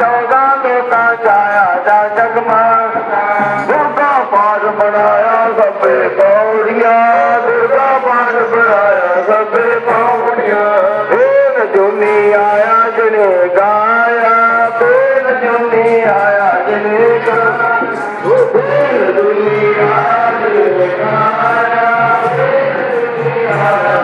चौदा लोकां जाया जा जगमा दुर्गा पाठ बनाया सभे पौड़िया दुर्गा पाठ बनाया सभे पौड़िया फेर जुनी आया जिने गाया। फेर जुनी आया जिने गाया। फेर जुनी आया जिने गाया। फेर जुनी आया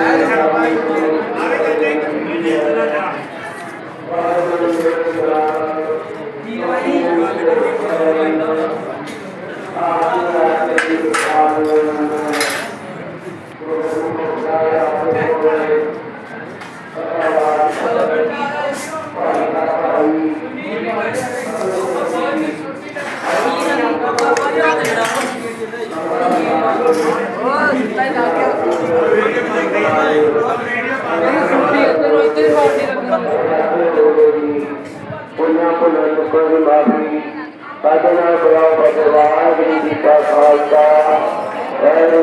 من كل ما فيه فاتنا برحمة الله بك خالقا وأنا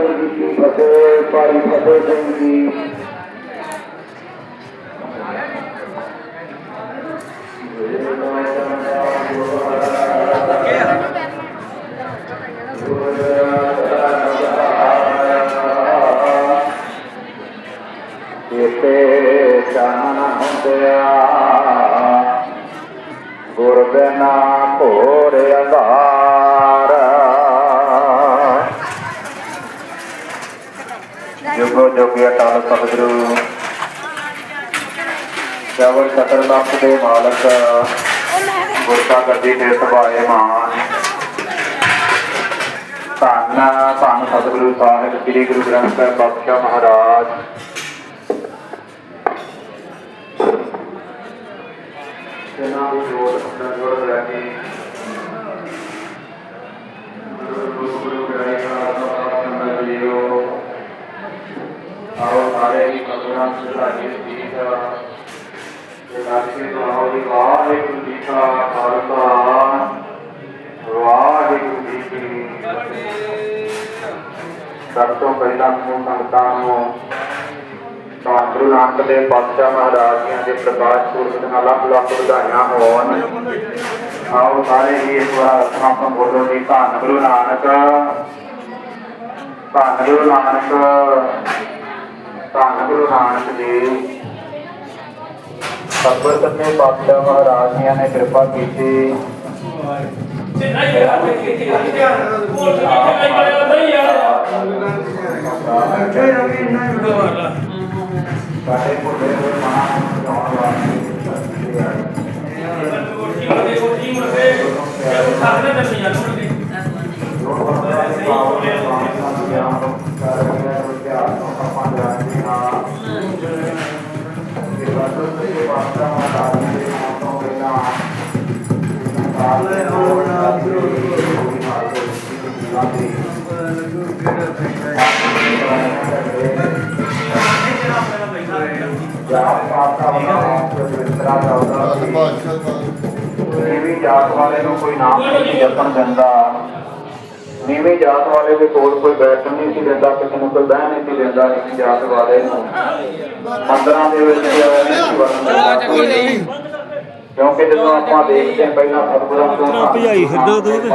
ਬਿਨਾ ਘੋਰ ਅੰਧਾਰ ਜੁਗੋ ਜੁਗ ਅਟਲ ਸਤਿਗੁਰੂ ਜਵਲ ਸਤਰ ਲੱਖ ਦੇ ਮਾਲਕ ਗੁਰ ਗੱਦੀ ਤੇ ਸਭਾਏ ਮਾਨ। ਧੰਨ ਧੰਨ ਸਤਿਗੁਰੂ ਸਾਹਿਬ, ਸ੍ਰੀ ਗੁਰੂ ਗ੍ਰੰਥ ਸਾਹਿਬ ਪਾਤਸ਼ਾਹ ਮਹਾਰਾਜ। ਇਹਨਾਂ ਦੀ ਜੋਤ ਅੰਦਰ ਜੁੜ ਰਹਿ ਕੇ ਗੁਰੂ ਗੁਰੂ ਗ੍ਰੰਥ ਸਾਹਿਬ ਦਾ ਸੰਗਤ ਜੀਓ। ਆਓ ਸਾਰੇ ਹੀ ਕਬਰਾਂ ਸੁਧਾਰੀ ਦੀ ਦਾ ਤੇ ਤੋਂ ਆਓ ਜੀ, ਵਾਹਿਗੁਰੂ ਜੀ ਕਾ ਖਾਲਸਾ। ਵਾਹਿਗੁਰੂ ਜੀ ਕੀ ਫਤਿਹ। ਸਭ ਤੋਂ ਪਹਿਲਾਂ ਸਮੂਹ ਸੰਗਤਾਂ ਨੂੰ ਗੁਰੂ ਨਾਨਕ ਦੇਵ ਪਾਤਸ਼ਾਹ ਮਹਾਰਾਜ ਜੀਆਂ ਦੇ ਪ੍ਰਕਾਸ਼ ਪੁਰਬ ਦੀਆਂ ਲੱਖ ਲੱਖ ਵਧਾਈਆਂ ਹੋਣ ਆਓ ਸਾਰੇ ਹੀ ਇਸ ਵਾਰ ਆਪਾਂ ਬੋਲੋ ਜੀ ਧੰਨ ਗੁਰੂ ਨਾਨਕ ਧੰਨ ਗੁਰੂ ਨਾਨਕ ਧੰਨ ਗੁਰੂ ਨਾਨਕ ਦੇਵ ਸਤਿਗੁਰ ਸੱਚੇ ਪਾਤਸ਼ਾਹ ਮਹਾਰਾਜ ਜੀਆਂ ਨੇ ਕਿਰਪਾ ਕੀਤੀ Gracias. ਨੀਵੀਂ ਜਾਤ ਵਾਲੇ ਨੂੰ ਕੋਈ ਨਾਮ ਨਹੀਂ ਜਪਣ ਦਿੰਦਾ ਨੀਵੀਂ ਜਾਤ ਵਾਲੇ ਦੇ ਕੋਲ ਕੋਈ ਬੈਠਣ ਨਹੀਂ ਸੀ ਦਿੰਦਾ ਕਿਸੇ ਨੂੰ ਕੋਈ ਬਹਿ ਨਹੀਂ ਸੀ ਦਿੰਦਾ ਨੀਵੀਂ ਜਾਤ ਵਾਲੇ ਨੂੰ ਮੰਦਰਾਂ ਦੇ ਵਿੱਚ ਨਹੀਂ ਸੀ ਵੜਨ ਦਿੰਦਾ ਕਿਉਂਕਿ ਜਦੋਂ ਆਪਾਂ ਦੇਖਦੇ ਹਾਂ ਪਹਿਲਾਂ ਸਤਿਗੁਰਾਂ ਤੇ।